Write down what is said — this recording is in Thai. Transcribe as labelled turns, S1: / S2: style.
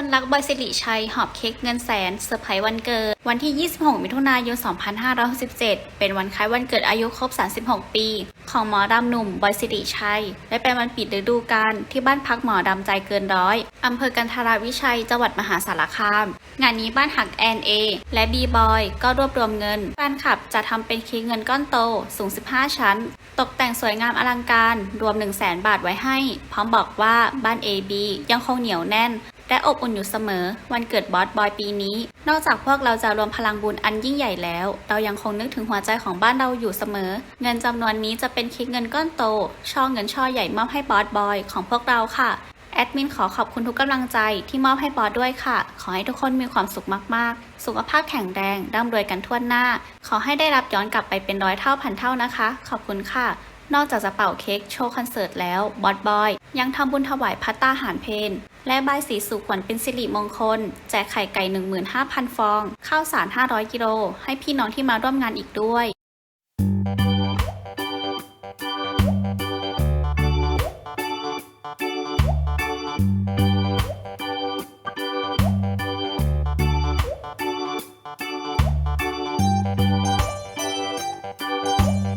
S1: คนรักบอยสิริชัย หอบเค้กเงินแสนเซอร์ไพรส์วันเกิด วันที่ 26 มิถุนายน 2567 เป็นวันคล้ายวันเกิดอายุครบ 36 ปี ของหมอดำหนุ่มบอยสิริชัย และเป็นวันปิดฤดูกาลที่บ้านพักหมอดำใจเกินร้อยอำเภอกันทราวิชัย จังหวัดมหาสารคาม งานนี้บ้านหักแอนเอและบีบอยก็รวบรวมเงินแฟนคลับจะทำเป็นเค้กเงินก้อนโตสูง 15 ชั้น ตกแต่งสวยงามอลังการรวม 1 0 0 0 0แบาทไว้ให้ พร้อมบอกว่าบ้าน AB ยังคงเหนียวแน่น และอบอุ่นอยู่เสมอ วันเกิดบอสบอยปีนี้ นอกจากพวกเราจะรวมพลังบุญอันยิ่งใหญ่แล้ว เรายังคงนึกถึงหัวใจของบ้านเราอยู่เสมอ เงินจำนวนนี้จะเป็นค้กเงินก้อนโต ช่อเงินช่อใหญ่มอบให้บอสบอยของพวกเราค่ะแอดมินขอขอบคุณทุกกำลังใจที่มอบให้บอสด้วยค่ะ ขอให้ทุกคนมีความสุขมากๆ สุขภาพแข็งแรงร่ำรวยกันทั่วหน้า ขอให้ได้รับย้อนกลับไปเป็นร้อยเท่าพันเท่านะคะ ขอบคุณค่ะ นอกจากจะเป่าเค้กโชว์คอนเสิร์ตแล้วบอสบอย ยังทำบุญถวายพัตตาหารเพนและใบสีสู่ขวัญเป็นสิริมงคล แจกไข่ไก่ 15,000 ฟอง ข้าวสาร 500 กิโล ให้พี่น้องที่มาร่วมงานอีกด้วย